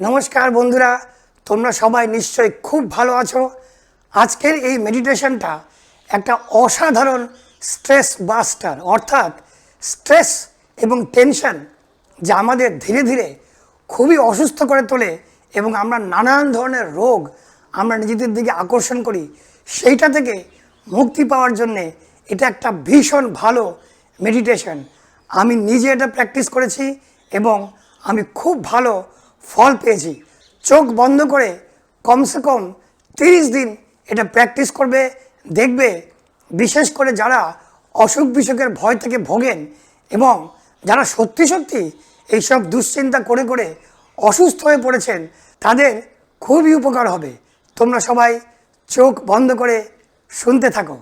নমস্কার বন্ধুরা, তোমরা সবাই নিশ্চয়ই খুব ভালো আছো। আজকের এই মেডিটেশনটা একটা অসাধারণ স্ট্রেস বাস্টার অর্থাৎ স্ট্রেস এবং টেনশন যা আমাদের ধীরে ধীরে খুবই অসুস্থ করে তোলে এবং আমরা নানান ধরনের রোগ আমরা নিজেদের দিকে আকর্ষণ করি। সেইটা থেকে মুক্তি পাওয়ার জন্যে এটা একটা ভীষণ ভালো মেডিটেশন আমি নিজে এটা প্র্যাকটিস করেছি এবং আমি খুব ভালো ফল পেয়েছি। চোখ বন্ধ করে কমসে কম তিরিশ দিন এটা প্র্যাকটিস করবে, দেখবে, বিশেষ করে যারা অসুখ বিসুখের ভয় থেকে ভোগেন এবং যারা সত্যি সত্যি এইসব দুশ্চিন্তা করে করে অসুস্থ হয়ে পড়েছেন, তাদের খুবই উপকার হবে। তোমরা সবাই চোখ বন্ধ করে শুনতে থাকো।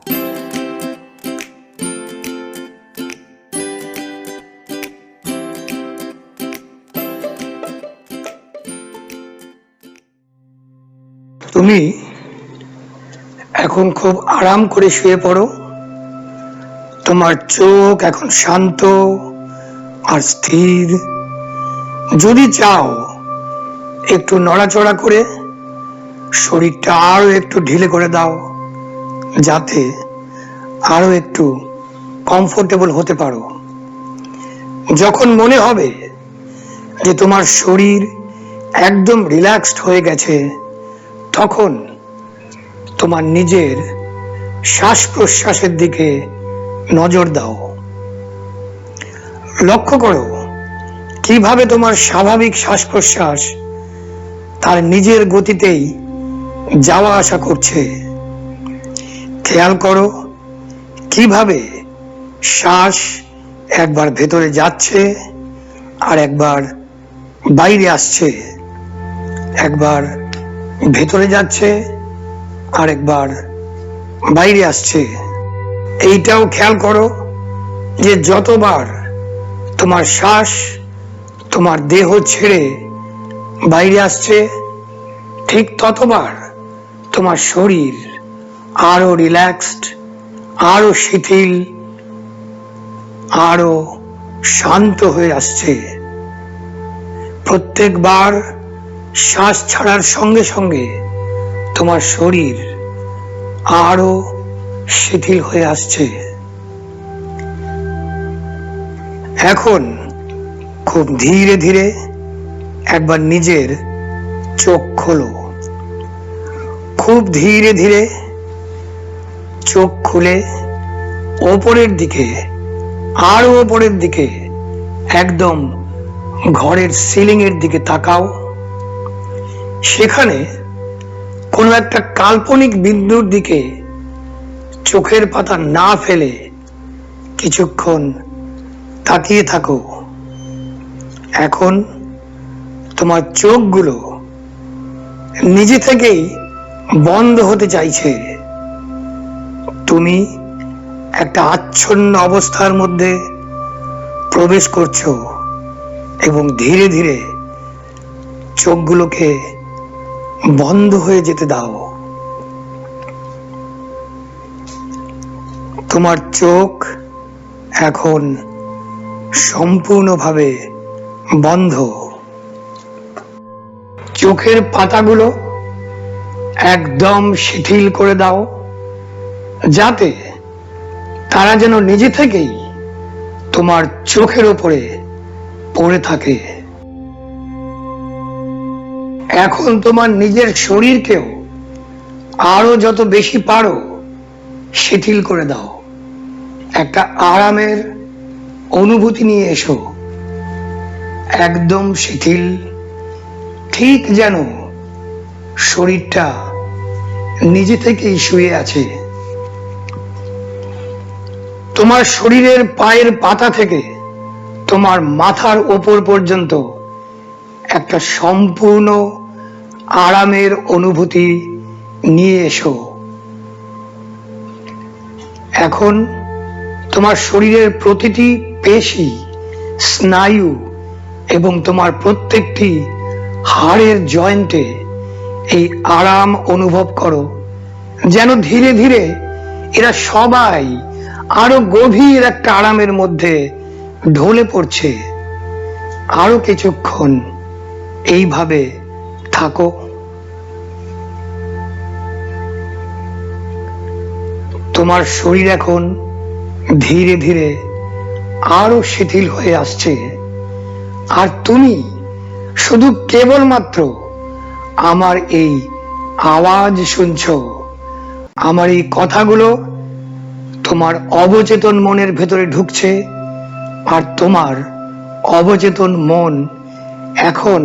তুমি এখন খুব আরাম করে শুয়ে পড়ো। তোমার চোখ এখন শান্ত আর স্থির। যদি চাও একটু নড়াচড়া করে শরীরটা আরও একটু ঢিলে করে দাও, যাতে আরও একটু কমফোর্টেবল হতে পারো। যখন মনে হবে যে তোমার শরীর একদম রিল্যাক্সড হয়ে গেছে তখন তোমার নিজের শ্বাস প্রশ্বাসের দিকে নজর দাও। লক্ষ্য করো কীভাবে তোমার স্বাভাবিক শ্বাস প্রশ্বাস তার নিজের গতিতেই যাওয়া আসা করছে। খেয়াল করো কীভাবে শ্বাস একবার ভেতরে যাচ্ছে আর একবার বাইরে আসছে। একবার ভেতরে যাচ্ছে আর একবার বাইরে আসছে। এইটাও খেয়াল করো যে যতবার তোমার শ্বাস, তোমার দেহ ছেড়ে বাইরে আসছে, ঠিক ততবার তোমার শরীর আরও রিল্যাক্সড আরও শিথিল, আরও শান্ত হয়ে আসছে। প্রত্যেকবার শ্বাস ছাড়ার সঙ্গে সঙ্গে তোমার শরীর আরও শিথিল হয়ে আসছে। এখন খুব ধীরে ধীরে একবার নিজের চোখ খোলো। খুব ধীরে ধীরে চোখ খুলে ওপরের দিকে, আরও ওপরের দিকে, একদম ঘরের সিলিং এর দিকে তাকাও। সেখানে কোনো একটা কাল্পনিক বিন্দুর দিকে চোখের পাতা না ফেলে কিছুক্ষণ তাকিয়ে থাকো। এখন তোমার চোখগুলো নিজে থেকেই বন্ধ হতে চাইছে। তুমি একটা আচ্ছন্ন অবস্থার মধ্যে প্রবেশ করছ এবং ধীরে ধীরে চোখগুলোকে বন্ধ হয়ে যেতে দাও। তোমার চোখ এখন সম্পূর্ণভাবে বন্ধ। চোখের পাতাগুলো একদম শিথিল করে দাও, যাতে তারা যেন নিজে থেকেই তোমার চোখের ওপরে পড়ে থাকে। এখন তোমার নিজের শরীরকেও আরও যত বেশি পারো, শিথিল করে দাও। একটা আরামের অনুভূতি নিয়ে এসো। একদম শিথিল, ঠিক যেন শরীরটা নিজে থেকেই শুয়ে আছে। তোমার শরীরের পায়ের পাতা থেকে তোমার মাথার ওপর পর্যন্ত একটা সম্পূর্ণ আরামের অনুভূতি নিয়ে এসো। এখন তোমার শরীরের প্রতিটি পেশি, স্নায়ু এবং তোমার প্রত্যেকটি হাড়ের জয়েন্টে এই আরাম অনুভব করো, যেন ধীরে ধীরে এরা সবাই আরও গভীর একটা আরামের মধ্যে ঢলে পড়ছে। আরও কিছুক্ষণ এইভাবে থাকো। তোমার শরীর এখন ধীরে ধীরে আরও শিথিল হয়ে আসছে। আর তুমি শুধু কেবলমাত্র আমার এই আওয়াজ শুনছ। আমার এই কথাগুলো তোমার অবচেতন মনের ভেতরে ঢুকছে, আর তোমার অবচেতন মন এখন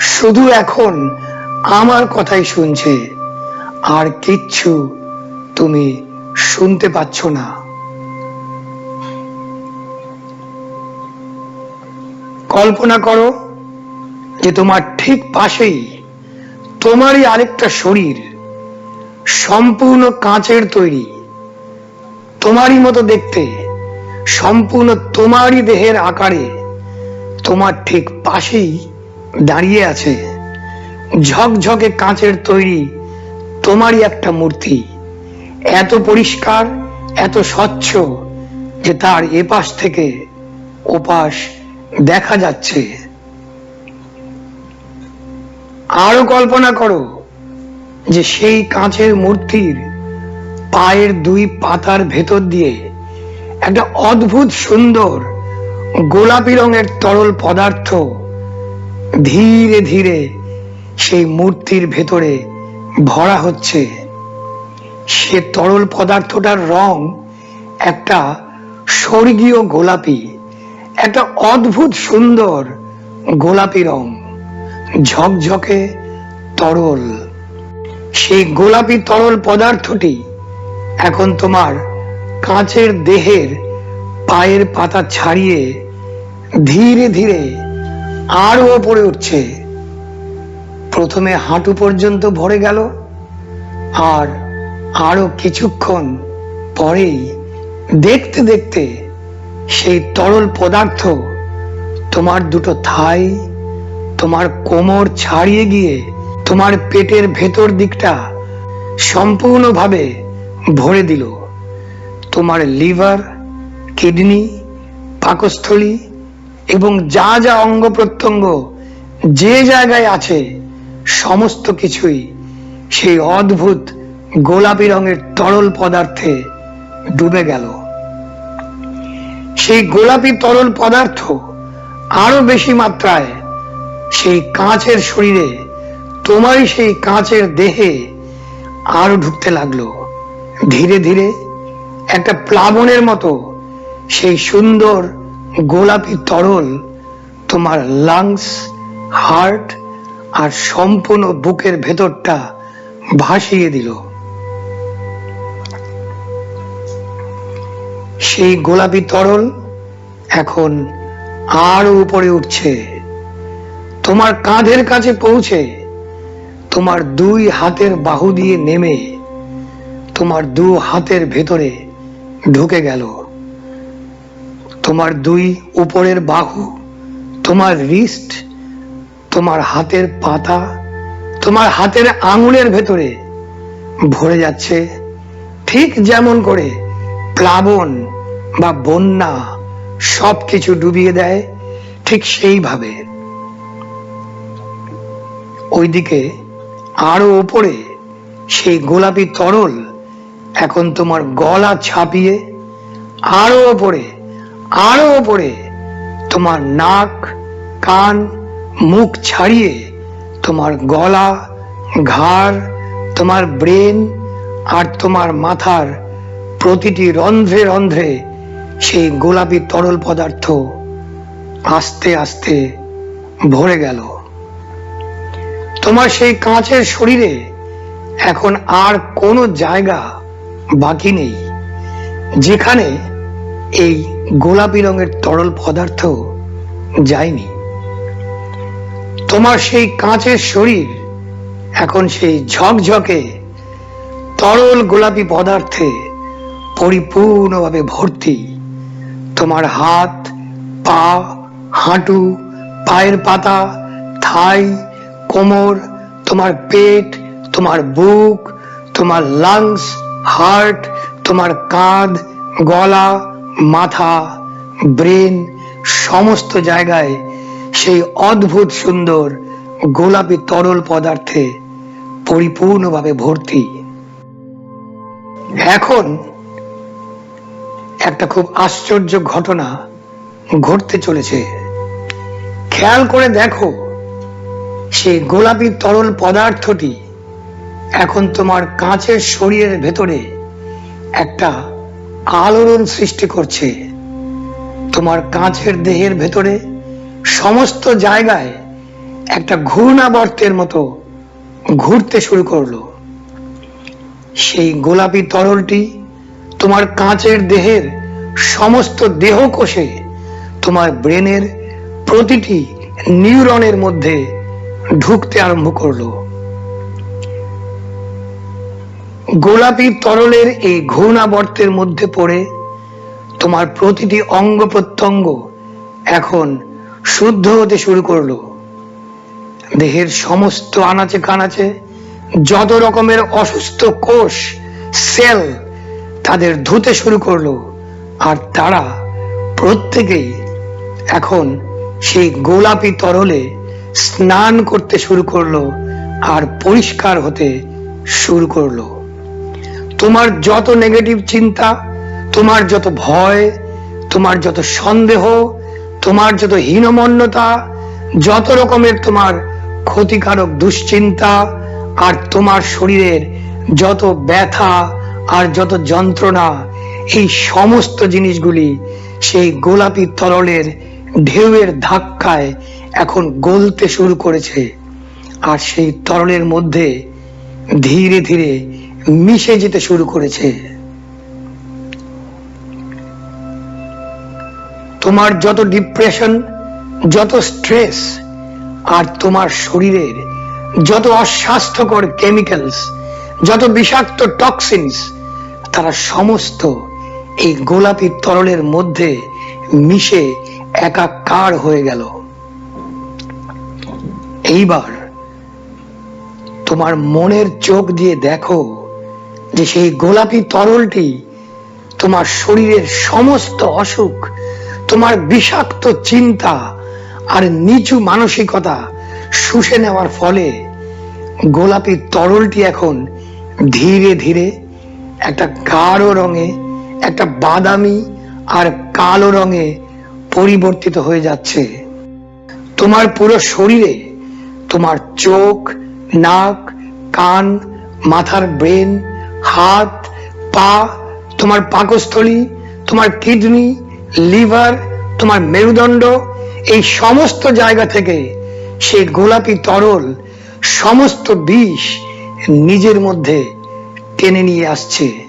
শুধু এখন আমার কথাই শুনছে। আর কিচ্ছু তুমি শুনতে পাচ্ছ না। কল্পনা করো যে তোমার ঠিক পাশেই তোমারই আরেকটা শরীর, সম্পূর্ণ কাঁচের তৈরি। তোমারই মতো দেখতে, সম্পূর্ণ তোমারই দেহের আকারে তোমার ঠিক পাশেই দাঁড়িয়ে আছে। ঝকঝকে কাঁচের তৈরি তোমারই একটা মূর্তি। এত পরিষ্কার, এত স্বচ্ছ যে তার এপাশ থেকে ওপাশ দেখা যাচ্ছে। আরও কল্পনা করো যে সেই কাঁচের মূর্তির পায়ের দুই পাতার ভেতর দিয়ে একটা অদ্ভুত সুন্দর গোলাপি রঙের তরল পদার্থ ধীরে ধীরে সেই মূর্তির ভেতরে ভরা হচ্ছে সে তরল পদার্থটার রং একটা স্বর্গীয় গোলাপি, একটা অদ্ভুত সুন্দর গোলাপি রং, ঝকঝকে তরল। সেই গোলাপি তরল পদার্থটি এখন তোমার কাঁচের দেহের পায়ের পাতা ছাড়িয়ে ধীরে ধীরে আরও ওপরে উঠছে। প্রথমে হাঁটু পর্যন্ত ভরে গেল, আর আরও কিছুক্ষণ পরেই দেখতে দেখতে সেই তরল পদার্থ তোমার দুটো থাই, তোমার কোমর ছাড়িয়ে গিয়ে তোমার পেটের ভেতর দিকটা সম্পূর্ণভাবে ভরে দিল। তোমার লিভার, কিডনি, পাকস্থলী এবং যা যা অঙ্গ প্রত্যঙ্গ যে জায়গায় আছে, সমস্ত কিছুই সেই অদ্ভুত গোলাপি রঙের তরল পদার্থে ডুবে গেল। সেই গোলাপি তরল পদার্থ আরও বেশি মাত্রায় সেই কাঁচের শরীরে, তোমারই সেই কাঁচের দেহে আরও ঢুকতে লাগল। ধীরে ধীরে একটা প্লাবনের মতো সেই সুন্দর গোলাপি তরল তোমার লাংস হার্ট আর সম্পূর্ণ বুকের ভেতরটা ভাসিয়ে দিল। সেই গোলাপি তরল এখন আরও উপরে উঠছে। তোমার কাঁধের কাছে পৌঁছে তোমার দুই হাতের বাহু দিয়ে নেমে তোমার দু হাতের ভেতরে ঢুকে গেল। তোমার দুই উপরের বাহু, তোমার রিস্ট তোমার হাতের পাতা, তোমার হাতের আঙুলের ভেতরে ভরে যাচ্ছে ঠিক যেমন করে প্লাবন বা বন্যা সব কিছু ডুবিয়ে দেয় ঠিক সেইভাবে। ওইদিকে আরও ওপরে সেই গোলাপি তরল এখন তোমার গলা ছাপিয়ে আরও ওপরে আরও ওপরে তোমার নাক, কান, মুখ ছাড়িয়ে তোমার গলা, ঘাড়, তোমার ব্রেন আর তোমার মাথার প্রতিটি রন্ধ্রে রন্ধ্রে সেই গোলাপি তরল পদার্থ আস্তে আস্তে ভরে গেল। তোমার সেই কাঁচের শরীরে এখন আর কোনো জায়গা বাকি নেই। যেখানে এই গোলাপি রঙের তরল পদার্থ যায়নি। তোমার সেই কাঁচের শরীর এখন সেই ঝকঝকে তরল গোলাপি পদার্থে পরিপূর্ণভাবে ভর্তি। তোমার হাত, পা, হাঁটু, পায়ের পাতা, থাই, কোমর, তোমার পেট, তোমার বুক, তোমার লাংস হার্ট তোমার কাঁধ, গলা মাথা, ব্রেন সমস্ত জায়গায় সেই অদ্ভুত সুন্দর গোলাপি তরল পদার্থে পরিপূর্ণভাবে ভর্তি। এখন একটা খুব আশ্চর্য ঘটনা ঘটতে চলেছে। খেয়াল করে দেখো, সেই গোলাপি তরল পদার্থটি এখন তোমার কাঁচের শরীরের ভেতরে একটা আলোড়ন সৃষ্টি করছে। তোমার কাঁচের দেহের ভেতরে সমস্ত জায়গায় একটা ঘূর্ণাবর্তের মতো ঘুরতে শুরু করল। সেই গোলাপি তরলটি তোমার কাঁচের দেহের সমস্ত দেহ কোষে তোমার ব্রেনের প্রতিটি নিউরনের মধ্যে ঢুকতে আরম্ভ করল। গোলাপি তরলের এই ঘূর্ণাবর্তের মধ্যে পড়ে তোমার প্রতিটি অঙ্গ প্রত্যঙ্গ এখন শুদ্ধ হতে শুরু করল। দেহের সমস্ত আনাচে কানাচে যত রকমের অসুস্থ কোষ, সেল তাদের ধুতে শুরু করল আর তারা প্রত্যেকেই এখন সেই গোলাপি তরলে স্নান করতে শুরু করল আর পরিষ্কার হতে শুরু করল। তোমার যত নেগেটিভ চিন্তা, তোমার যত ভয়, তোমার যত সন্দেহ, তোমার যত হীনমন্যতা, যত রকমের তোমার ক্ষতিকারক দুশ্চিন্তা, আর তোমার শরীরের যত ব্যথা আর যত যন্ত্রণা, এই সমস্ত জিনিসগুলি সেই গোলাপি তরলের ঢেউয়ের ধাক্কায় এখন গলতে শুরু করেছে। আর সেই তরলের মধ্যে ধীরে ধীরে মিশে যেতে শুরু করেছে। তোমার যত ডিপ্রেশন যত স্ট্রেস আর তোমার শরীরের যত অস্বাস্থ্যকর কেমিক্যালস যত বিষাক্ত টক্সিনস তারা সমস্ত এই গোলাপি তরলের মধ্যে মিশে একাকার হয়ে গেল। এইবার তোমার মনের চোখ দিয়ে দেখো যে সেই গোলাপি তরলটি তোমার শরীরের সমস্ত অসুখ, তোমার বিষাক্ত চিন্তা আর নিচু মানসিকতা শুষে নেওয়ার ফলে গোলাপি তরলটি এখন ধীরে ধীরে একটা গাঢ় রঙে, একটা বাদামি আর কালো রঙে পরিবর্তিত হয়ে যাচ্ছে। তোমার পুরো শরীরে তোমার চোখ, নাক, কান, মাথার ব্রেন হাত, পা, তোমার পাকস্থলী, তোমার কিডনি, লিভার, তোমার মেরুদণ্ড, এই সমস্ত জায়গা থেকে সেই গোলাপি তরল সমস্ত বিষ নিজের মধ্যে টেনে নিয়ে আসছে।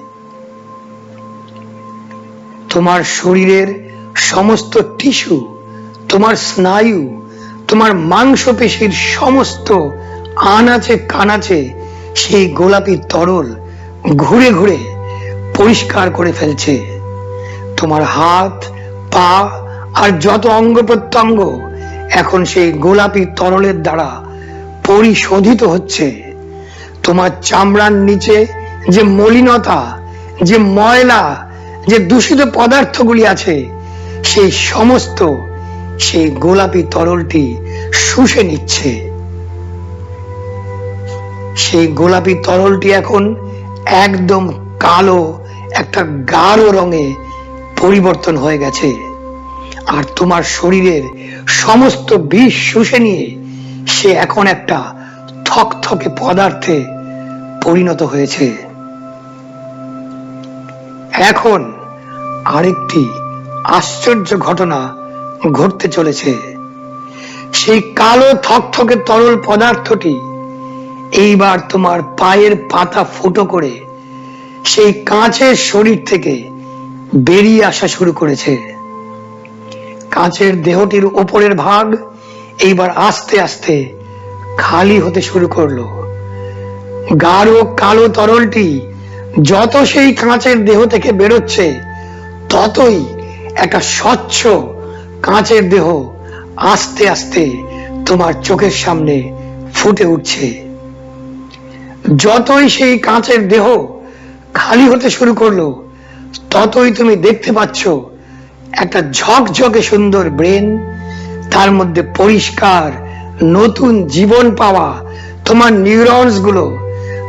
তোমার শরীরের সমস্ত টিস্যু, তোমার স্নায়ু, তোমার মাংসপেশির সমস্ত আনাচে কানাচে সেই গোলাপি তরল ঘুরে ঘুরে পরিষ্কার করে ফেলছে। তোমার হাত, পা আর যত অঙ্গ প্রত্যঙ্গ এখন সেই গোলাপি তরলের দ্বারা পরিশোধিত হচ্ছে। তোমার চামড়ার নিচে যে মলিনতা, যে ময়লা, যে দূষিত পদার্থগুলি আছে, সেই সমস্ত সেই গোলাপি তরলটি শুষে নিচ্ছে। সেই গোলাপি তরলটি এখন একদম কালো একটা গাঢ় রঙে পরিবর্তন হয়ে গেছে। আর তোমার শরীরের সমস্ত বিষ শুষে নিয়ে সে এখন একটা থকথকে পদার্থে পরিণত হয়েছে। এখন আরেকটি আশ্চর্য ঘটনা ঘটতে চলেছে। সেই কালো থকথকে তরল পদার্থটি এইবার তোমার পায়ের পাতা ফুটো করে সেই কাঁচের শরীর থেকে বেরিয়ে আসা শুরু করেছে। কাঁচের দেহটির ওপরের ভাগ এইবার আস্তে আস্তে খালি হতে শুরু করল। গাঢ় কালো তরলটি যত সেই কাঁচের দেহ থেকে বেরোচ্ছে, ততই একটা স্বচ্ছ কাঁচের দেহ আস্তে আস্তে তোমার চোখের সামনে ফুটে উঠছে। যতই সেই কাঁচের দেহ খালি হতে শুরু করল, ততই তুমি দেখতে পাচ্ছ একটা ঝকঝকে সুন্দর ব্রেন, তার মধ্যে পরিষ্কার, নতুন জীবন পাওয়া, তোমার নিউরনসগুলো,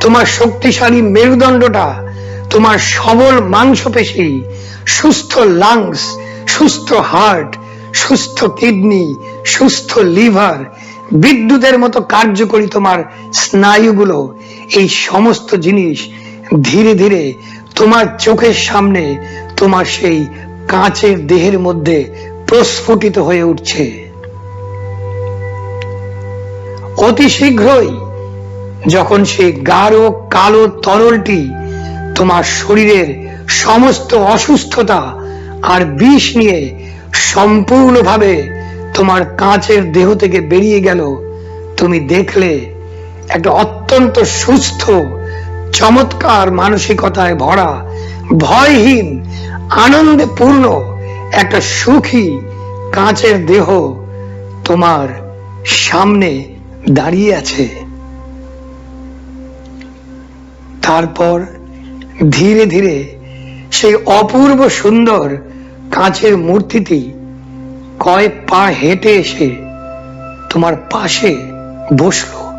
তোমার শক্তিশালী মেরুদণ্ডটা, তোমার সবল মাংসপেশি, সুস্থ লাংস সুস্থ হার্ট সুস্থ কিডনি সুস্থ লিভার বিদ্যুতের মতো কার্যকরী তোমার স্নায়ুগুলো এই সমস্ত জিনিস ধীরে ধীরে তোমার চোখের সামনে তোমার সেই কাঁচের দেহের মধ্যে প্রস্ফুটিত হয়ে উঠছে। অতি শীঘ্রই যখন সেই গাঢ় কালো তরলটি তোমার শরীরের সমস্ত অসুস্থতা আর বিষ নিয়ে সম্পূর্ণভাবে তোমার কাঁচের দেহ থেকে বেরিয়ে গেল, তুমি দেখলে একটা অত্যন্ত সুস্থ, চমৎকার মানসিকতায় ভরা, ভয়হীন আনন্দে পূর্ণ একটা সুখী কাঁচের দেহ তোমার সামনে দাঁড়িয়ে আছে। তারপর ধীরে ধীরে সেই অপূর্ব সুন্দর কাঁচের মূর্তিটি কয়েক পা হেঁটে এসে তোমার পাশে বসল।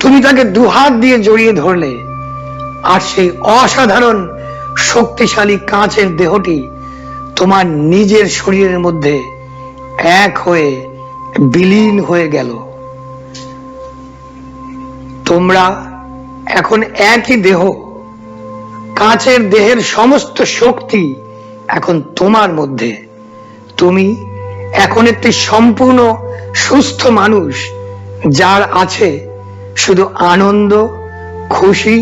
তুমি তাকে দুহাত দিয়ে জড়িয়ে ধরলে, আর সেই অসাধারণ শক্তিশালী কাঁচের দেহটি তোমার নিজের শরীরের মধ্যে এক হয়ে বিলীন হয়ে গেল। তোমরা এখন একই দেহ, কাঁচের দেহের সমস্ত শক্তি এখন তোমার মধ্যে। তুমি এখন একটি সম্পূর্ণ সুস্থ মানুষ যার আছে শুধু আনন্দ, খুশি,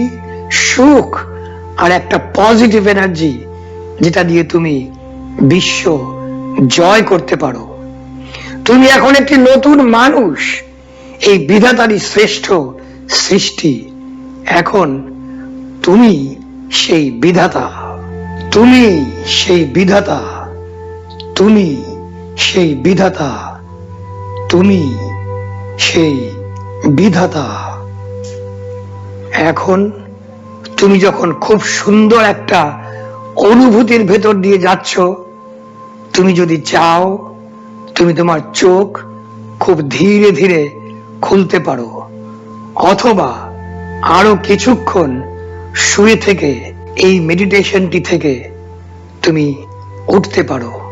সুখ আর একটা পজিটিভ এনার্জি যেটা দিয়ে তুমি বিশ্ব জয় করতে পারো। তুমি এখন একটি নতুন মানুষ, এই বিধাতারই শ্রেষ্ঠ সৃষ্টি। এখন তুমি সেই বিধাতা, তুমি সেই বিধাতা, তুমি সেই বিধাতা, তুমি সেই বিধাতা। এখন তুমি যখন খুব সুন্দর একটা অনুভূতির ভেতর দিয়ে যাচ্ছ, তুমি যদি চাও, তুমি তোমার চোখ খুব ধীরে ধীরে খুলতে পারো, অথবা আরও কিছুক্ষণ শুয়ে থেকে এই মেডিটেশনটি থেকে তুমি উঠতে পারো।